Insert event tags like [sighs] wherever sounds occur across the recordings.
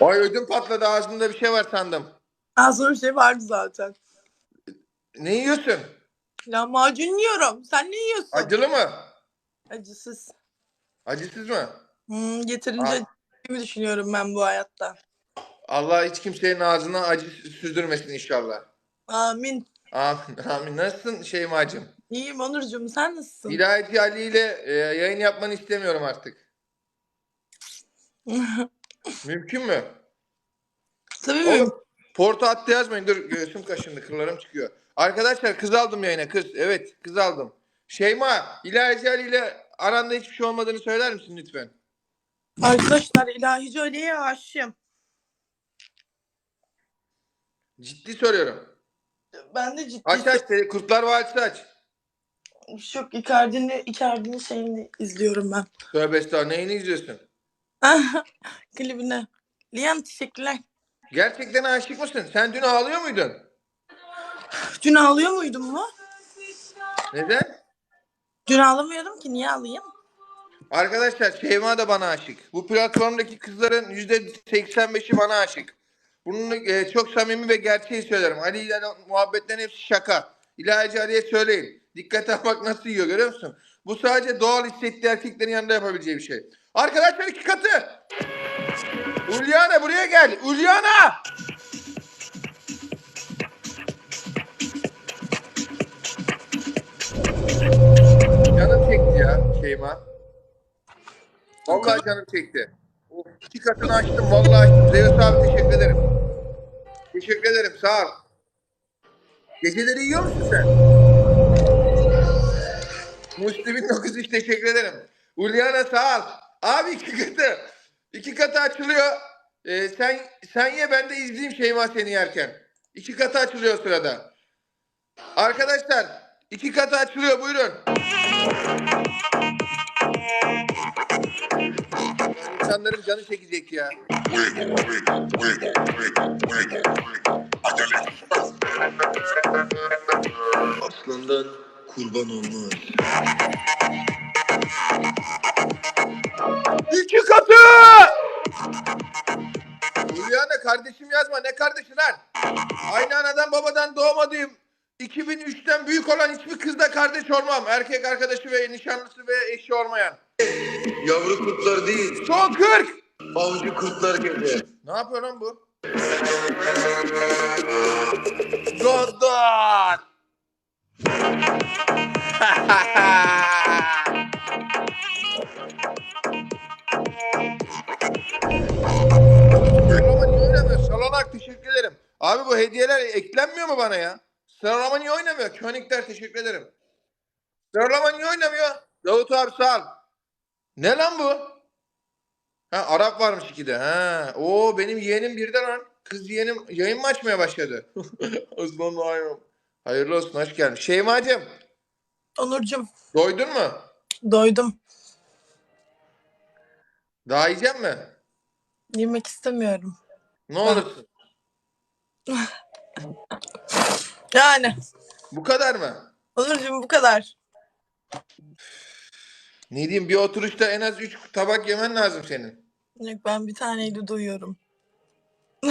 Ay ödüm patladı ağzımda bir şey var sandım. Ağzımda bir şey vardı zaten. Ne yiyorsun? Lahmacun yiyorum. Sen ne yiyorsun? Acılı mı? Acısız. Acısız mı? Hmm, getirince Aa. gibi düşünüyorum ben bu hayatta. Allah hiç kimsenin ağzına acı süzdürmesin inşallah. Amin. Amin. [laughs] Amin. Nasılsın Şeyma'cığım? İyiyim Onurcuğum sen nasılsın? Hidayet Ali ile e, yayın yapmanı istemiyorum artık. [laughs] Mümkün mü? Tabii mi? Oğlum porto attı yazmayın. Dur göğsüm kaşındı. Kırlarım çıkıyor. Arkadaşlar kız aldım yayına. Kız. Evet kız aldım. Şeyma İlahi Ali ile aranda hiçbir şey olmadığını söyler misin lütfen? Arkadaşlar ilahi Ali'ye aşığım. Ciddi soruyorum. Ben de ciddi Aç aç. tele- Kurtlar Vadisi aç. Çok Icardi'nin Icardi'nin şeyini izliyorum ben. Tövbe estağfurullah. Neyini izliyorsun? [laughs] Klibine. Liyan teşekkürler. Gerçekten aşık mısın? Sen dün ağlıyor muydun? [sighs] Dün ağlıyor muydum mu? Neden? Dün ağlamıyordum ki niye ağlayayım? Arkadaşlar Şeyma da bana aşık. Bu platformdaki kızların %85'i bana aşık. Bunu e, çok samimi ve gerçeği söylerim. Ali ile muhabbetlerin hepsi şaka. İlahi Ali'ye söyleyin. Dikkate bak nasıl yiyor görüyor musun? Bu sadece doğal hissettiği erkeklerin yanında yapabileceği bir şey. Arkadaşlar iki katı. Ulyana buraya gel. Ulyana. Canım çekti ya Şeyma. Vallahi canım çekti. Of, katını açtım vallahi açtım. Zeus abi teşekkür ederim. Teşekkür ederim sağ ol. Geceleri yiyor musun sen? Müslümin 93 teşekkür ederim. Ulyana sağ ol. Abi iki katı. İki katı açılıyor. Ee, sen sen ye ben de izleyeyim Şeyma seni yerken. İki katı açılıyor sırada. Arkadaşlar iki katı açılıyor buyurun. İnsanların canı çekecek ya. Aslandan kurban olmaz. İki katı! Ulyana kardeşim yazma. Ne kardeşi lan? Aynı anadan babadan doğmadığım 2003'ten büyük olan hiçbir kızla kardeş olmam. Erkek arkadaşı ve nişanlısı ve eşi olmayan. Yavru kurtlar değil, Son 40! avcı kurtlar gece. Ne yapıyor lan bu? Gondor! [laughs] Sıralama niye oynamıyor? Salonak teşekkür ederim. Abi bu hediyeler eklenmiyor mu bana ya? Sıralama niye oynamıyor? Könikler teşekkür ederim. Sıralama niye oynamıyor? Davut abi sağ ol. Ne lan bu? Ha Arap varmış ikide. Ha. Oo benim yeğenim birden lan. Kız yeğenim yayın mı açmaya başladı? [laughs] Osman Naim. Hayırlı olsun hoş geldin. Şeyma'cığım Onurcuğum doydun mu? doydum. Daha yiyecek mi? Yemek istemiyorum. Ne olursun. [laughs] Yani Bu kadar mı? Onurcuğum bu kadar. Ne diyeyim bir oturuşta en az 3 tabak yemen lazım senin. Yok ben bir taneyle doyuyorum. [laughs]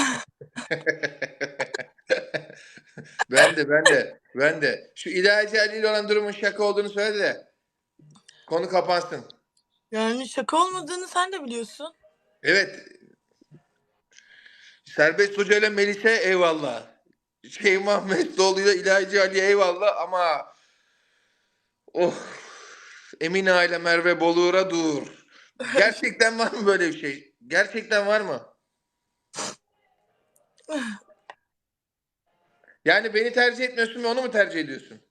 ben de ben de ben de. Şu ilahi Ali ile olan durumun şaka olduğunu söyle de konu kapansın. Yani şaka olmadığını sen de biliyorsun. Evet. Serbest Hoca ile Melise eyvallah. Şeyma Mesloğlu ile İlahi Ali eyvallah ama oh Emine ile Merve Boluğur'a dur. Gerçekten var mı böyle bir şey? Gerçekten var mı? Yani beni tercih etmiyorsun ve onu mu tercih ediyorsun?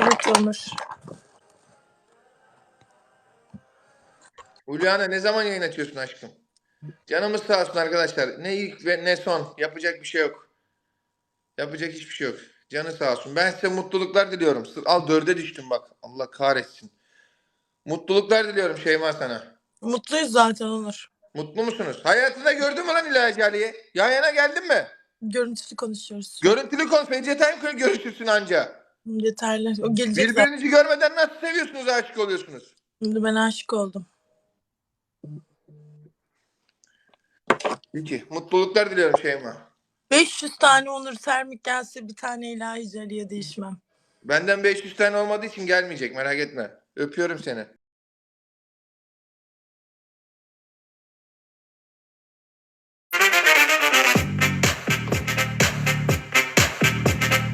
Evet Onur. Hülyana ne zaman yayın açıyorsun aşkım? Canımız sağ olsun arkadaşlar. Ne ilk ve ne son. Yapacak bir şey yok. Yapacak hiçbir şey yok. Canı sağ olsun. Ben size mutluluklar diliyorum. Al dörde düştüm bak. Allah kahretsin. Mutluluklar diliyorum Şeyma sana. Mutluyuz zaten Onur. Mutlu musunuz? Hayatında gördün mü lan İlahi Ali'yi? Yan yana geldin mi? Görüntülü konuşuyoruz. Görüntülü kon. FaceTime görüşürsün anca. Yeterli. O gelecek. Birbirinizi görmeden nasıl seviyorsunuz, aşık oluyorsunuz? Şimdi ben aşık oldum. İki. Mutluluklar diliyorum Şeyma. 500 tane Onur Sermik gelse bir tane ilahi Jariye değişmem. Benden 500 tane olmadığı için gelmeyecek merak etme. Öpüyorum seni.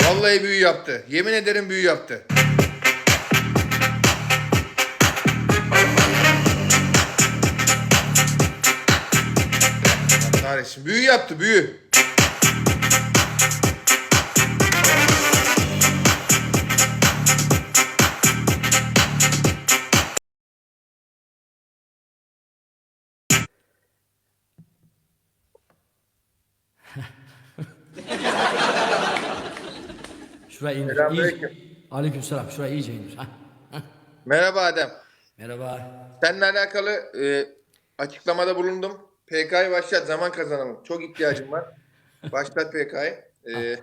Vallahi büyü yaptı. Yemin ederim büyü yaptı. Kahretsin. Büyü yaptı büyü. Şuraya indir. Selamünaleyküm. Aleykümselam. Şuraya iyice indir. Hah. Merhaba Adem. Merhaba. Seninle alakalı e, açıklamada bulundum. PK'yı başlat zaman kazanalım. Çok ihtiyacım var. Başlat PK'yı. E,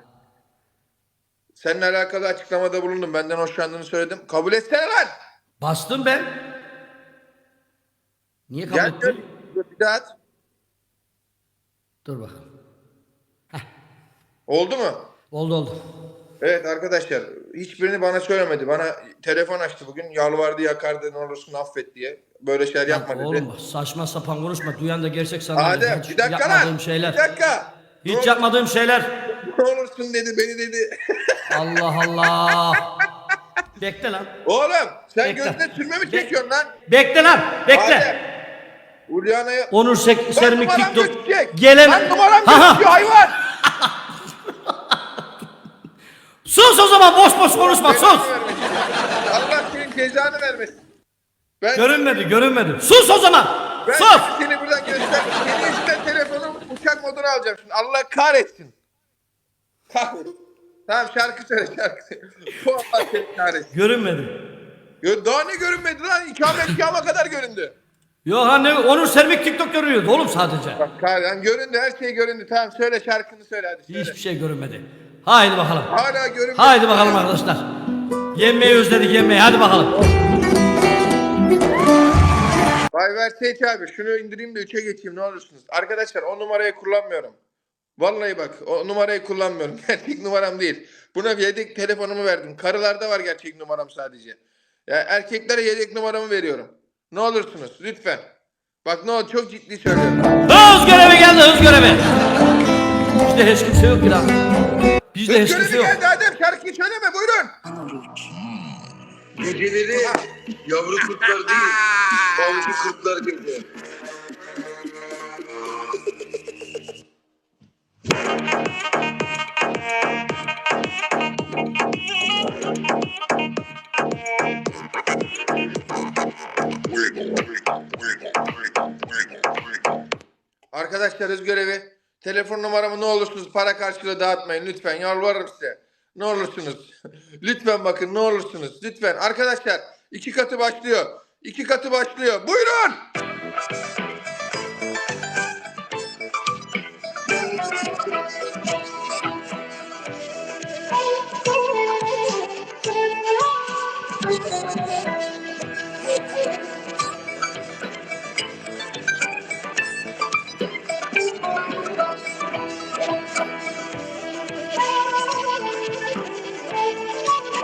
seninle alakalı açıklamada bulundum. Benden hoşlandığını söyledim. Kabul etsene lan. Bastım ben. Niye kabul Gel ettin? dur, bir daha at. Dur bakalım. Oldu mu? Oldu oldu. Evet arkadaşlar hiçbirini bana söylemedi. Bana telefon açtı bugün. Yalvardı yakardı ne olursun affet diye. Böyle şeyler yapma dedi. Oğlum saçma sapan konuşma. Duyan da gerçek sanır. Adem Hiç bir dakika lan. şeyler. Bir dakika. Hiç yapmadığım şeyler. Ne olursun dedi beni dedi. [laughs] Allah Allah. Bekle lan. Oğlum sen Bekle. gözüne sürme mi çekiyorsun lan? Bekle lan. Bekle. Adem. Ulya'naya Onur Sek Sermik TikTok. gözükecek. Geleme. Lan numaram Ha, ha. hayvan. Sus o zaman boş boş konuşma sus. Allah senin cezanı vermesin. Ben, Görünmedi görünmedi. Sus o zaman. ben Sus. seni buradan göster. Senin yüzünden telefonu uçak moduna alacağım şimdi. Allah kahretsin. Kahretsin. Tamam şarkı söyle şarkı söyle. Bu Allah seni kahretsin. Görünmedi. Ya Daha ne görünmedi lan? İkametgahıma kadar göründü. Yok anne Onur Sermik TikTok görüyordu oğlum sadece. Bak kahretsin göründü her şey göründü. Tamam söyle şarkını söyle hadi söyle. Hiçbir şey görünmedi. Haydi bakalım. Hala görünmedi. Haydi bakalım arkadaşlar. Yenmeyi özledik yenmeyi. Hadi bakalım. Vay verseydi abi şunu indireyim de 3'e geçeyim ne olursunuz. Arkadaşlar o numarayı kullanmıyorum. Vallahi bak o numarayı kullanmıyorum. [laughs] Gerçek numaram değil. Buna yedek telefonumu verdim. Karılarda var gerçek numaram sadece. Ya erkeklere yedek numaramı veriyorum. Ne olursunuz lütfen. Bak ne olur çok ciddi söylüyorum. Hız görevi geldi hız görevi. Bizde hiç kimse yok ki lan. Hiç Görevi kimse yok. geldi Adem şarkıyı söyleme buyurun. Geceleri yavru kurtlar değil, avcı kurtlar gezer. Arkadaşlar hız görevi. Telefon numaramı ne olursunuz para karşılığı dağıtmayın lütfen yalvarırım size. Ne olursunuz. [laughs] lütfen bakın ne olursunuz. Lütfen arkadaşlar iki katı başlıyor. İki katı başlıyor. Buyurun.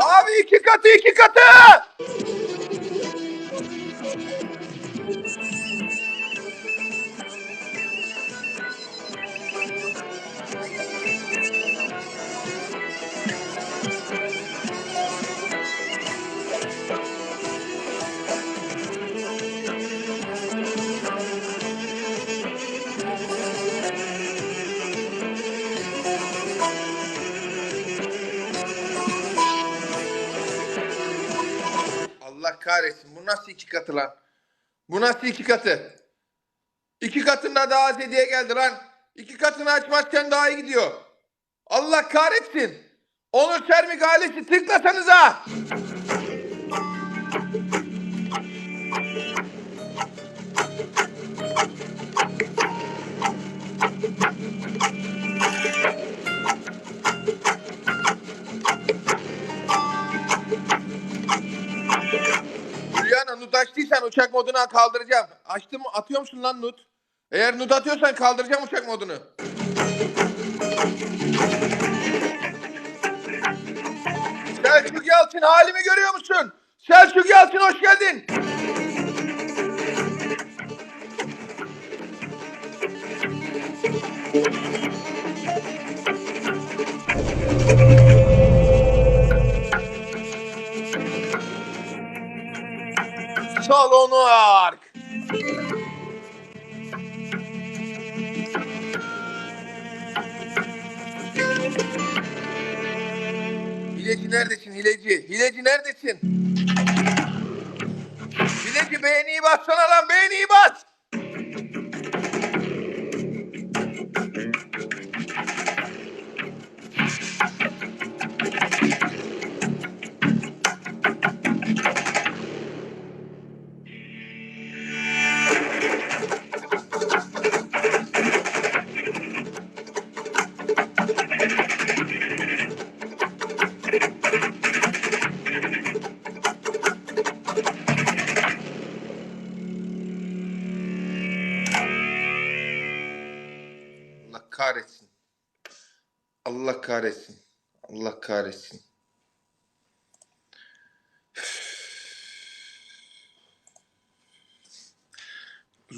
Abi iki katı iki katı. Kahretsin. Bu nasıl iki katı lan? Bu nasıl iki katı? İki katında daha az hediye geldi lan. İki katını açmazken daha iyi gidiyor. Allah kahretsin. Onur Sermik ailesi tıklasanıza. Moduna kaldıracağım. Açtım? Atıyor musun lan nut? Eğer nude atıyorsan kaldıracağım uçak modunu. Selçuk Yalçın halimi görüyor musun? Selçuk Yalçın hoş geldin. Salonu Ark. Hileci neredesin hileci? Hileci neredesin? Hileci beğeniyi bassana lan beğeniyi bas.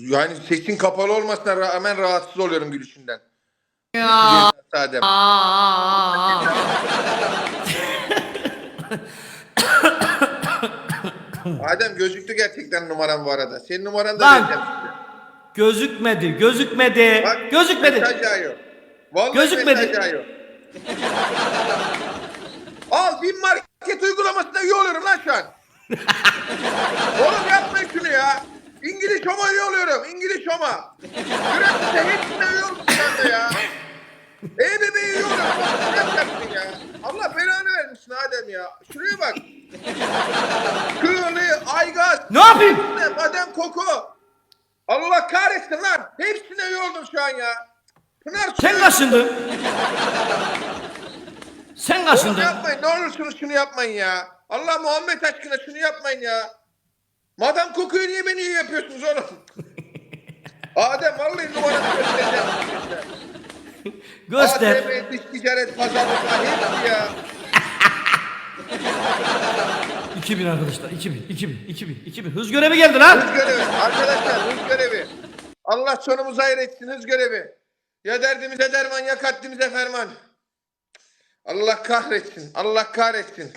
Yani sesin kapalı olmasına rağmen rahatsız oluyorum gülüşünden. Ya. Adem. [coughs] Adem gözüktü gerçekten numaran bu arada. Senin numaran da Lan. vereceğim size. Gözükmedi, gözükmedi. Bak, gözükmedi. Mesaj yağıyor. Vallahi Gözükmedi. mesaj yağıyor. Al bin market uygulamasında üye oluyorum lan şu an. [laughs] Oğlum yapmayın şunu ya. İngiliz Homa üye oluyorum. İngiliz Homa. Üretmişse hepsine üye oldum şu anda ya. EBB üye oluyorum. Oğlum, ne yapacaksın ya? Allah belanı vermişsin Adem ya. Şuraya bak. Kığılı, Aygaz, Ne yapayım? Madem Koku. Allah kahretsin lan. Hepsine üye oldum şu an ya. Pınar Sen kaşındın. Sen kaşındın. yapmayın ne olursunuz şunu yapmayın ya. Allah Muhammed aşkına şunu yapmayın ya. Madam Koku'yu niye beni iyi yapıyorsunuz oğlum? Adem vallahi numaranı göstereceğim. Göster. ATM, dış ticaret, pazarlık hepsi ya. 2000 arkadaşlar. 2000, 2000, 2000, 2000. Hız görevi geldi lan. Hız görevi. Arkadaşlar hız görevi. Allah sonumuzu hayır etsin hız görevi. Ya derdimize derman ya kaddimize ferman. Allah kahretsin. Allah kahretsin.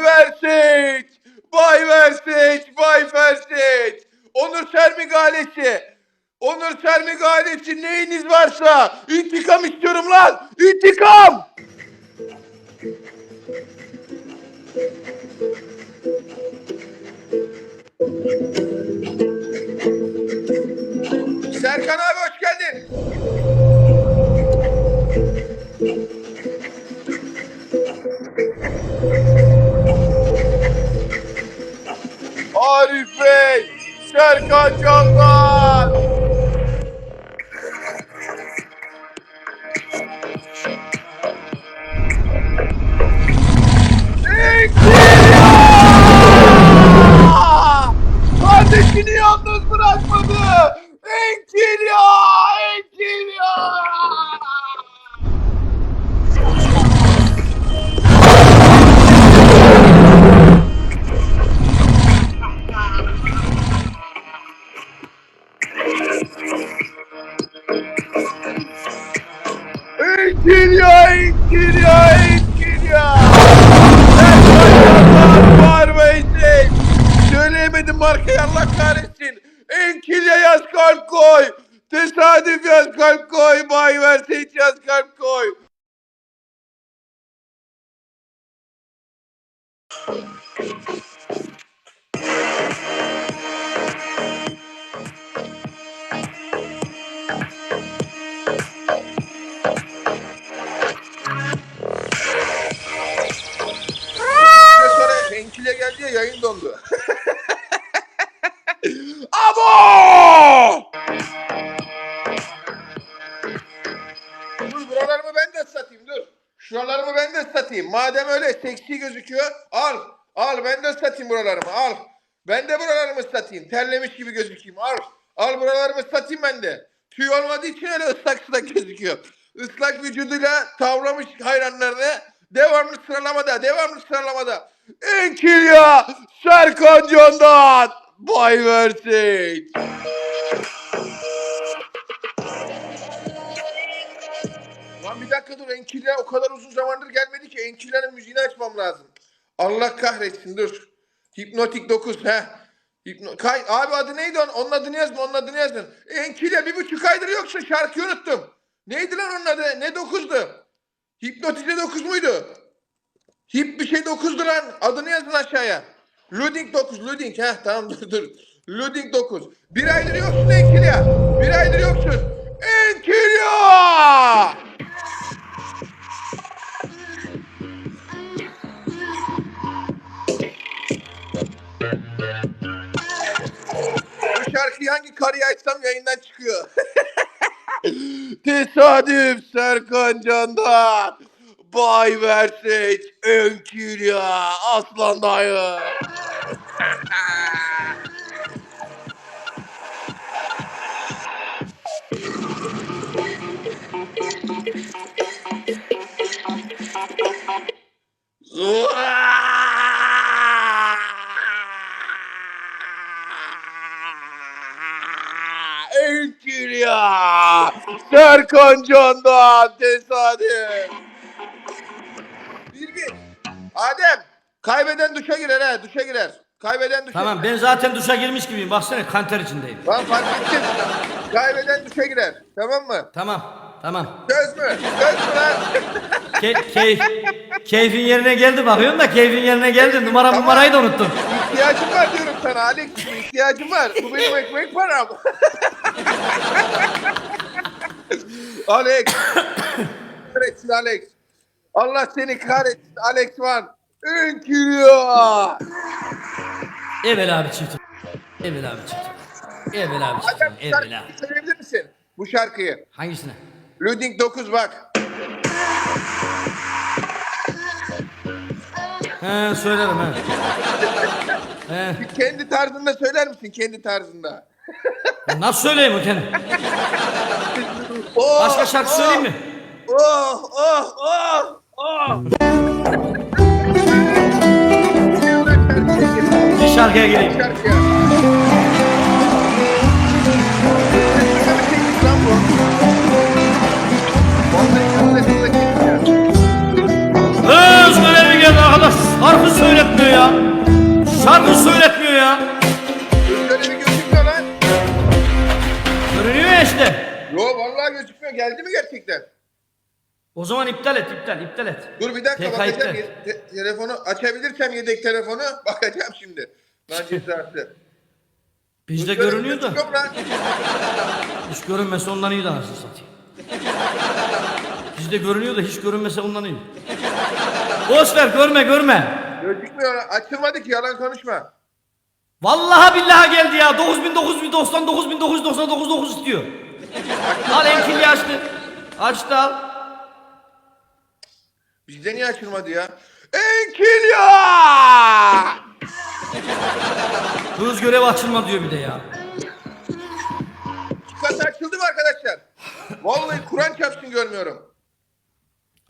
Vay verseç! Vay verseç! Vay verseç! Onur Sermik ailesi! Onur Sermik ailesi neyiniz varsa intikam istiyorum lan! İntikam! Ya, Enkil ya. Serkan var Veysel. Söyleyemedim markayı Allah kahretsin. Enkil'e yaz kalp koy. Tesadüf yaz kalp koy. Bay verse hiç yaz kalp koy. Bir geldi ya yayın dondu. [laughs] Abo! Dur buralarımı ben de satayım. Şuralarımı ben de satayım. Madem öyle seksi gözüküyor al. Al ben de satayım buralarımı al. Ben de buralarımı satayım. Terlemiş gibi gözükeyim al. Al buralarımı satayım ben de. Tüy olmadığı için öyle ıslak ıslak [laughs] gözüküyor. Islak vücuduyla tavlamış hayranlarını devamlı sıralamada devamlı sıralamada. Enkilya Serkan Candan Bay Versit. Lan bir dakika dur Enkilya o kadar uzun zamandır gelmedi ki Enkilya'nın müziğini açmam lazım. Allah kahretsin dur. Hipnotik 9 he. Hipno Kay abi adı neydi onun? Onun adını yazma onun adını yazın. Enkilya bir buçuk aydır yoksa şarkıyı unuttum. Neydi lan onun adı? Ne 9'du? Hipnotize 9 muydu? Hip bir şey 9'du lan. Adını yazın aşağıya. Luding 9. Luding. Heh tamam [laughs] dur dur. Luding 9. Bir aydır yoksun Enkilya. Bir aydır yoksun. Enkilya! Tesadüf Serkan Candan. Bay Verseç, Önkülya, Aslan Dayı. [laughs] Önkülya, Serkan Candan, tesadüf. Bir bir. Adem, kaybeden duşa girer ha, duşa girer. Kaybeden duşa Tamam girer. ben zaten duşa girmiş gibiyim. Baksana kanter içindeyim. Lan fark ettin. Kaybeden duşa girer. Tamam mı? Tamam. Tamam. Söz mü? Söz mü lan? Ke- keyif, keyfin yerine geldi bakıyorum da keyfin yerine geldi. Numara Tamam. numarayı da unuttum. İhtiyacım var diyorum sana Alex. İhtiyacım var. Bu benim ekmek param. [laughs] Alex. kahretsin Alex. Allah seni kahretsin Alex Van. Önkürüyor. Evvel abi çift. Evvel abi çift. Evvel abi çift. Adem bu Evvel abi. şarkıyı söyleyebilir misin? Bu şarkıyı. Hangisine? Luding 9 bak. He söylerim he. [laughs] he. Bir kendi tarzında söyler misin? Kendi tarzında. Nasıl söyleyeyim o kendi? [laughs] Oh, Başka şarkı oh, söyleyeyim mi? Oh oh oh oh. Bir şarkıya gireyim. Şarkıya. Kafasında keseceğim. Kız arkadaş. Şarkı söyletmiyor ya. Şarkı söyletmiyor ya. Gözleri gözükmüyor lan. Görünüyor ya işte. Yo vallahi gözükmüyor. Geldi mi gerçekten? O zaman iptal et, iptal, iptal et. Dur bir dakika Tek bakacağım. Ye- te- telefonu açabilirsem yedek telefonu [laughs] bakacağım şimdi. Lan cezası. Bizde Gözleri görünüyor da. gözüküyor lan. Hiç görünmese ondan iyi de anasını satayım. Bizde görünüyor da hiç görünmese ondan iyi. Boş ver görme görme. Gözükmüyor. Açılmadı ki yalan konuşma. Vallahi billahi geldi ya. 9000 9099 9999 9 istiyor. al enkili açtı. Açtı al. Bizde niye açılmadı ya? Enkilya! Hız görev açılma diyor bir de ya. Çıkası açıldı mı arkadaşlar? Vallahi Kur'an çarpsın görmüyorum.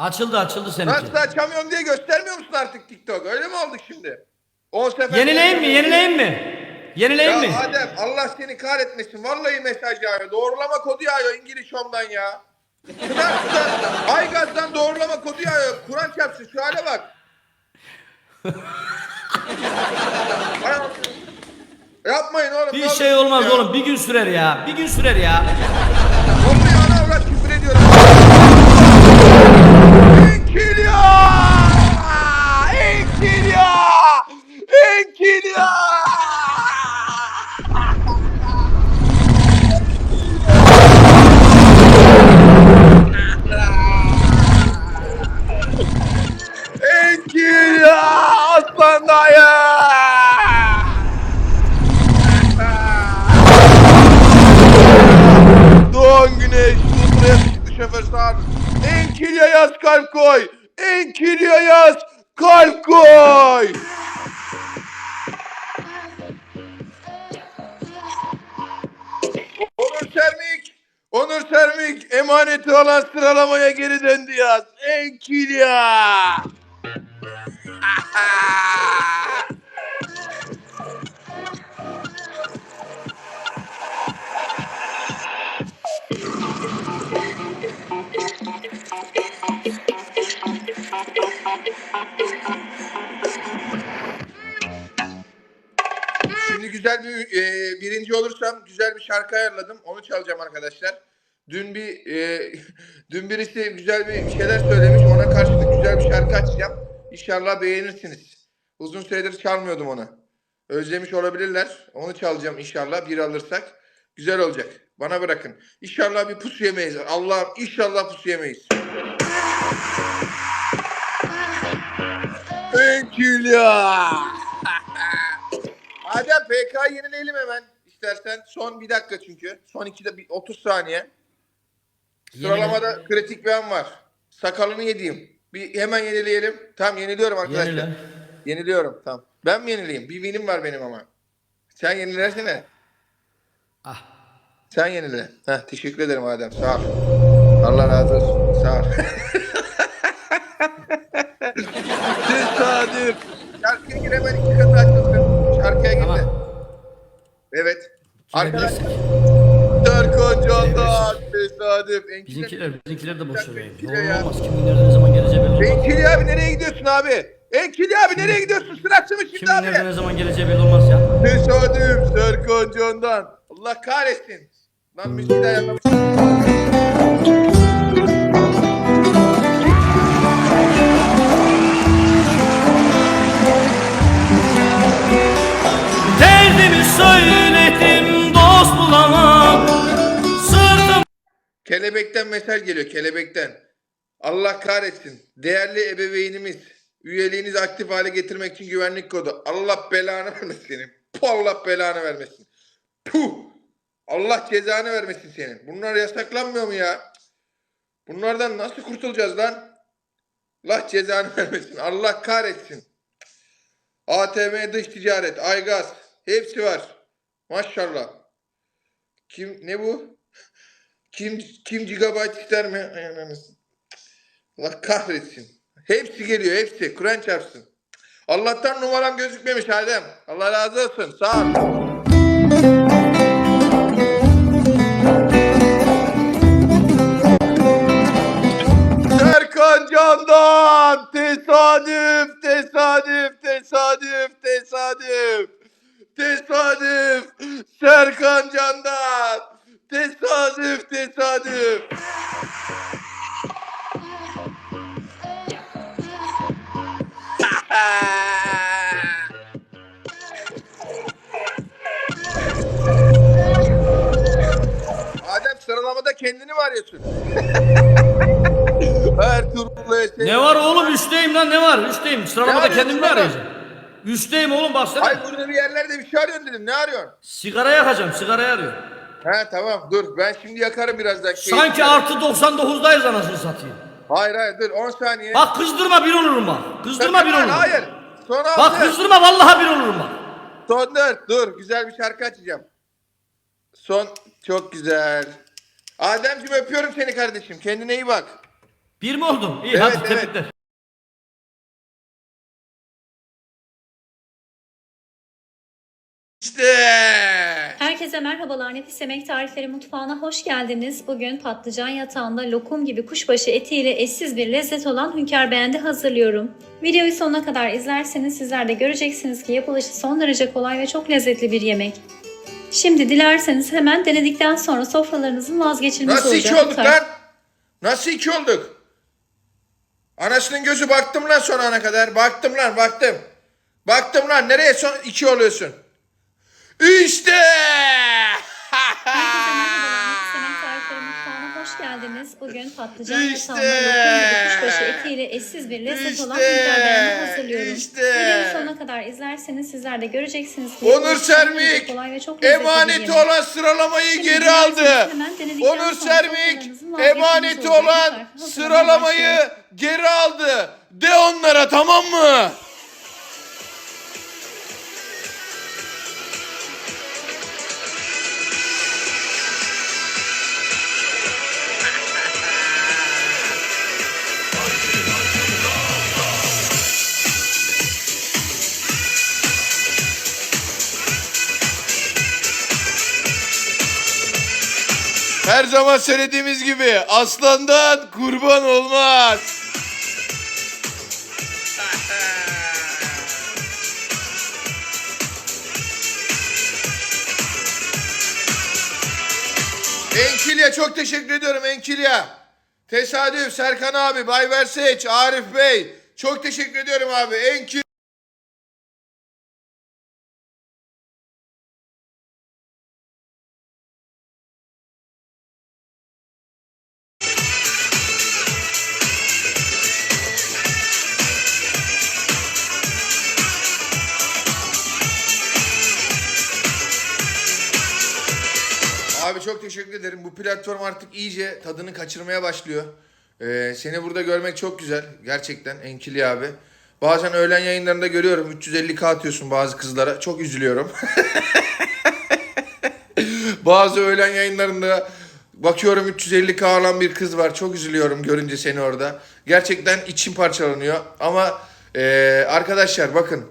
Açıldı açıldı seninki. Nasıl açamıyorum diye göstermiyor musun artık TikTok? Öyle mi olduk şimdi? 10 sefer... Yenileyim mi? Yenileyim mi? Yenileyim Ya mi? Adem Allah seni kahretmesin. Vallahi mesaj yağıyor. Doğrulama kodu yağıyor İngiliz Home'dan ya. Kıdars'tan, Aygaz'dan doğrulama kodu yağıyor. Kur'an çarpsın şu hale bak. [laughs] Yapmayın oğlum. Bir şey olmaz ya. oğlum. Bir gün sürer ya. Bir gün sürer ya. Enkilya! Enkilya! Şimdi güzel bir e, birinci olursam güzel bir şarkı ayarladım. Onu çalacağım arkadaşlar. Dün bir e, [laughs] dün birisi güzel bir şeyler söylemiş. Ona karşılık güzel bir şarkı açacağım. İnşallah beğenirsiniz. Uzun süredir çalmıyordum onu. Özlemiş olabilirler. Onu çalacağım inşallah. Bir alırsak güzel olacak. Bana bırakın. İnşallah bir pusu yemeyiz. Allah'ım inşallah pusu yemeyiz. Enkülya. [laughs] Adem PK yenileyelim hemen istersen. Son bir dakika çünkü. Son iki de bir 30 saniye. Sıralamada kritik bir an var. Sakalını yediğim. Bir hemen yenileyelim. Tamam yeniliyorum arkadaşlar. Yenile. Yeniliyorum tamam. Ben mi yenileyim? Bir winim var benim ama. Sen yenilersene. Ah. Sen yenile. Heh, teşekkür ederim Adem. Sağ ol. Allah razı olsun. Sağ ol. [laughs] Tesadüf. Şarkıya gir hemen iki katı açılsın. Şarkıya gir de. Tamam. Evet. Arkadaşlar. Serkan Can'dan tesadüf. Bizimkiler, bizimkiler de boş ver. Ne olmaz. Kimin nerede ne zaman geleceği belli olmaz. Enkili abi nereye gidiyorsun abi? Enkili abi nereye gidiyorsun? Sırası mı şimdi Kimin abi? nerede ne zaman geleceği belli olmaz ya. Tesadüf Serkan Can'dan. Allah kahretsin. Lan müziği de ayarlamış. Söyledim dost bulamam. Sırtım Kelebekten mesaj geliyor kelebekten. Allah kahretsin. Değerli ebeveynimiz. Üyeliğinizi aktif hale getirmek için güvenlik kodu. Allah belanı vermesin Allah belanı vermesin. Puh. Allah cezanı vermesin senin. Bunlar yasaklanmıyor mu ya? Bunlardan nasıl kurtulacağız lan? Allah cezanı [laughs] vermesin. Allah kahretsin. ATM dış ticaret, Aygaz. Hepsi var. Maşallah. Kim ne bu? Kim kim gigabyte ister mi? Ay ananısın. Allah kahretsin. Hepsi geliyor hepsi. Kur'an çarpsın. Allah'tan numaram gözükmemiş Adem. Allah razı olsun. Sağ ol. Serkan Can'dan tesadüf, tesadüf, tesadüf, tesadüf. Tesadüf Serkan Can'dan. Tesadüf, tesadüf. Adem sıralamada kendini mi arıyorsun? [laughs] Ertuğrul. Ne var oğlum üçteyim lan ne var üçteyim Ne sıralamada kendimi mi arayacağım? Üçteyim oğlum baksana. Ay burada bir yerlerde bir şey arıyorsun dedim. Ne arıyorsun? Sigara yakacağım sigara arıyorum. He tamam dur. Ben şimdi yakarım birazdan. Keyif- Sanki artı 99'dayız anasını satayım. Hayır hayır dur 10 saniye. Bak kızdırma bir olurum bak. Kızdırma bir lan, olurum. Hayır. Son Bak altı. kızdırma vallahi bir olurum bak. Son dört. Dur güzel bir şarkı açacağım. Son çok güzel. Ademciğim öpüyorum seni kardeşim. Kendine iyi bak. Bir mi oldum? İyi Evet, hadi evet. tebrikler. İşte. Herkese merhabalar. Nefis Yemek Tarifleri Mutfağı'na hoş geldiniz. Bugün patlıcan yatağında lokum gibi kuşbaşı etiyle eşsiz bir lezzet olan hünkâr beğendi hazırlıyorum. Videoyu sonuna kadar izlerseniz sizler de göreceksiniz ki yapılışı son derece kolay ve çok lezzetli bir yemek. Şimdi dilerseniz hemen denedikten sonra sofralarınızın vazgeçilmezi Nasıl olacak. iki olduk lan? Nasıl iki olduk? Anasının gözü baktım lan son ana kadar. Baktım lan baktım. Baktım lan nereye son iki oluyorsun? İşte. Herkese merhabalar. Yemek Tarifleri Mutfağı'na hoş geldiniz. Bugün patlıcan İşte. yatağında lokum kuşbaşı etiyle eşsiz bir lezzet olan İşte. hünkâr beğendi hazırlıyorum. İşte. Videoyu sonuna kadar izlerseniz sizler de göreceksiniz ki Onur Sermik emaneti olan sıralamayı Şimdi geri aldı. Onur Sermik emaneti olan sıralamayı geri aldı. De onlara tamam mı? Her zaman söylediğimiz gibi aslandan kurban olmaz. Enkilya çok teşekkür ediyorum Enkilya. Tesadüf Serkan abi, Bay Verseç, Arif Bey. Çok teşekkür ediyorum abi. Enkil platform artık iyice tadını kaçırmaya başlıyor. Ee, seni burada görmek çok güzel. Gerçekten Enkili abi. Bazen öğlen yayınlarında görüyorum. 350k atıyorsun bazı kızlara. Çok üzülüyorum. [laughs] bazı öğlen yayınlarında bakıyorum 350k alan bir kız var. Çok üzülüyorum görünce seni orada. Gerçekten içim parçalanıyor. Ama ee, arkadaşlar bakın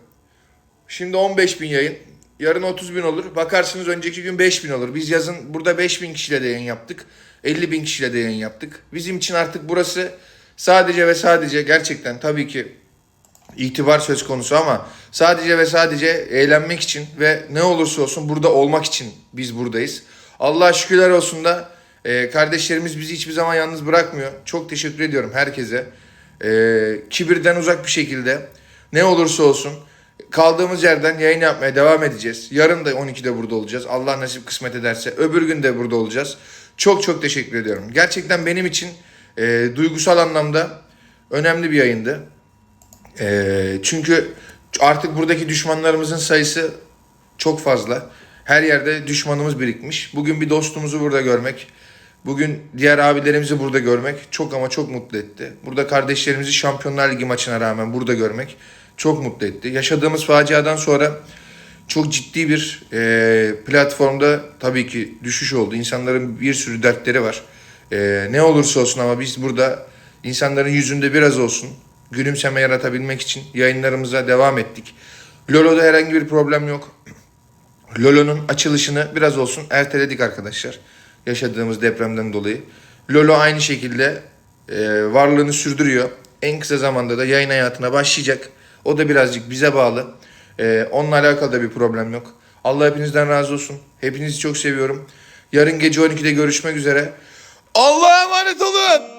Şimdi 15 bin yayın. Yarın 30 bin olur. Bakarsınız önceki gün 5 bin olur. Biz yazın burada 5 bin kişiyle de yayın yaptık. 50 bin kişiyle de yayın yaptık. Bizim için artık burası sadece ve sadece gerçekten tabii ki itibar söz konusu ama sadece ve sadece eğlenmek için ve ne olursa olsun burada olmak için biz buradayız. Allah'a şükürler olsun da e, kardeşlerimiz bizi hiçbir zaman yalnız bırakmıyor. Çok teşekkür ediyorum herkese. E, kibirden uzak bir şekilde ne olursa olsun kaldığımız yerden yayın yapmaya devam edeceğiz. Yarın da 12'de burada olacağız. Allah nasip kısmet ederse öbür gün de burada olacağız. Çok çok teşekkür ediyorum. Gerçekten benim için e, duygusal anlamda önemli bir yayındı. Ee, çünkü artık buradaki düşmanlarımızın sayısı çok fazla. Her yerde düşmanımız birikmiş. Bugün bir dostumuzu burada görmek, bugün diğer abilerimizi burada görmek çok ama çok mutlu etti. Burada kardeşlerimizi Şampiyonlar Ligi maçına rağmen burada görmek çok mutlu etti. Yaşadığımız faciadan sonra çok ciddi bir e, platformda tabii ki düşüş oldu. İnsanların bir sürü dertleri var. E, ne olursa olsun ama biz burada insanların yüzünde biraz olsun gülümseme yaratabilmek için yayınlarımıza devam ettik. Lolo'da herhangi bir problem yok. Lolo'nun açılışını biraz olsun erteledik arkadaşlar. Yaşadığımız depremden dolayı. Lolo aynı şekilde e, varlığını sürdürüyor. En kısa zamanda da yayın hayatına başlayacak. O da birazcık bize bağlı. E, onunla alakalı da bir problem yok. Allah hepinizden razı olsun. Hepinizi çok seviyorum. Yarın gece 12'de görüşmek üzere. Allah'a emanet olun.